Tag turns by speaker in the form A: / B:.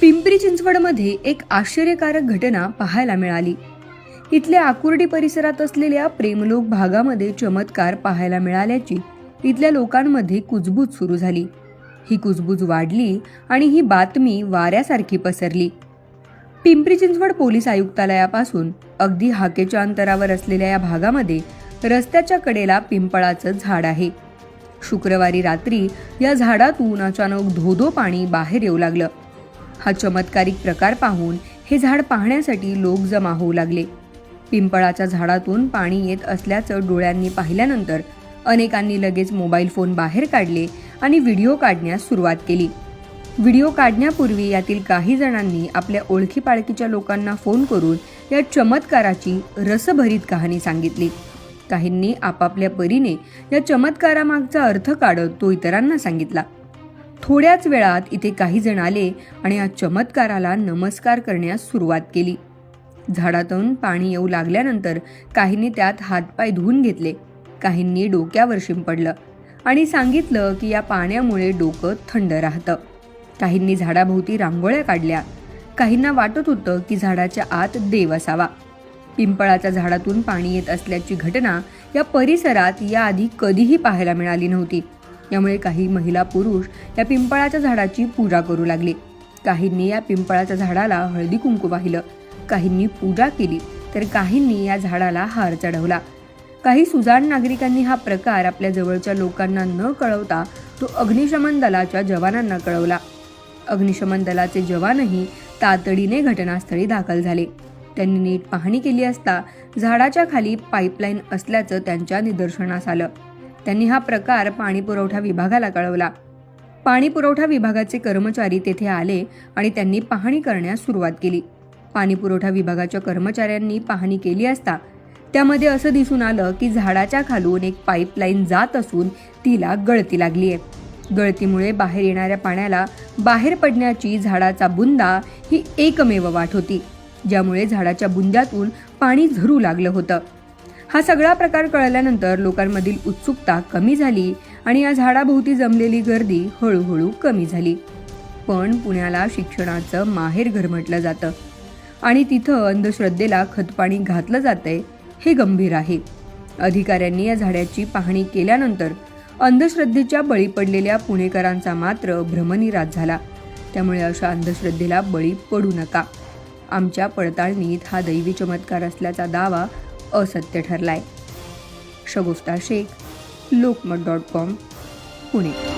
A: पिंपरी चिंचवडमध्ये एक आश्चर्यकारक घटना पाहायला मिळाली. इथल्या आकुर्डी परिसरात असलेल्या प्रेमलोक भागामध्ये चमत्कार पाहायला मिळाल्याची इथल्या लोकांमध्ये कुजबूज सुरू झाली. ही कुजबूज वाढली आणि ही बातमी वाऱ्यासारखी पसरली. पिंपरी चिंचवड पोलीस आयुक्तालयापासून अगदी हाकेच्या अंतरावर असलेल्या या भागामध्ये रस्त्याच्या कडेला पिंपळाचं झाड आहे. शुक्रवारी रात्री या झाडातून अचानक धोधो पाणी बाहेर येऊ लागलं. हा चमत्कारिक प्रकार पाहून हे झाड पाहण्यासाठी लोक जमा होऊ लागले. पिंपळाच्या झाडातून पाणी येत असल्याचं डोळ्यांनी पाहिल्यानंतर अनेकांनी लगेच मोबाईल फोन बाहेर काढले आणि व्हिडिओ काढण्यास सुरुवात केली. व्हिडिओ काढण्यापूर्वी यातील काही जणांनी आपल्या ओळखी पाळखीच्या लोकांना फोन करून या चमत्काराची रसभरीत कहाणी सांगितली. काहींनी आपापल्या परीने या चमत्कारामागचा अर्थ काढत तो इतरांना सांगितला. थोड्याच वेळात इथे काही जण आले आणि या चमत्काराला नमस्कार करण्यास सुरुवात केली. झाडातून पाणी येऊ लागल्यानंतर काहींनी त्यात हातपाय धुवून घेतले. काहींनी डोक्यावर शिंपडलं आणि सांगितलं की या पाण्यामुळे डोकं थंड राहतं. काहींनी झाडाभोवती रांगोळ्या काढल्या. काहींना वाटत होतं की झाडाच्या आत देव असावा. पिंपळाच्या झाडातून पाणी येत असल्याची घटना या परिसरात याआधी कधीही पाहायला मिळाली नव्हती. यामुळे काही महिला पुरुष या पिंपळाच्या झाडाची पूजा करू लागले. काहींनी या पिंपळाच्या झाडाला हळदी कुंकू वाहिलं. काहींनी पूजा केली तर काहींनी या झाडाला हार चढवला. काही सुजाण नागरिकांनी हा प्रकार आपल्या जवळच्या लोकांना न कळवता तो अग्निशमन दलाच्या जवानांना कळवला. अग्निशमन दलाचे जवानही तातडीने घटनास्थळी दाखल झाले. त्यांनी नीट पाहणी केली असता झाडाच्या खाली पाईपलाईन असल्याचं त्यांच्या निदर्शनास आलं. त्यांनी हा प्रकार पाणी पुरवठा विभागाला कळवला. पाणी पुरवठा विभागाचे कर्मचारी तेथे आले आणि त्यांनी पाहणी करण्यास सुरुवात केली. पाणी पुरवठा विभागाच्या कर्मचाऱ्यांनी पाहणी केली असता त्यामध्ये असं दिसून आलं की झाडाच्या खालून एक पाईपलाईन जात असून तिला गळती लागली आहे गळतीमुळे बाहेर येणाऱ्या पाण्याला बाहेर पडण्याची झाडाचा बुंदा ही एकमेव वाट होती ज्यामुळे झाडाच्या बुंद्यातून पाणी झरू लागलं होतं. हा सगळा प्रकार कळल्यानंतर लोकांमधील उत्सुकता कमी झाली आणि या झाडाभोवती जमलेली गर्दी हळूहळू कमी झाली. पण पुण्याला शिक्षणाचं माहेर घर म्हटलं जातं आणि तिथं अंधश्रद्धेला खतपाणी घातलं जातंय हे गंभीर आहे. अधिकाऱ्यांनी या झाडाची पाहणी केल्यानंतर अंधश्रद्धेच्या बळी पडलेल्या पुणेकरांचा मात्र भ्रमनिराश झाला. त्यामुळे अशा अंधश्रद्धेला बळी पडू नका. आमच्या पडताळणीत हा दैवी चमत्कार असल्याचा दावा असत्य ठरलाय. Shagufta Shaikh Lokmat dot com Pune.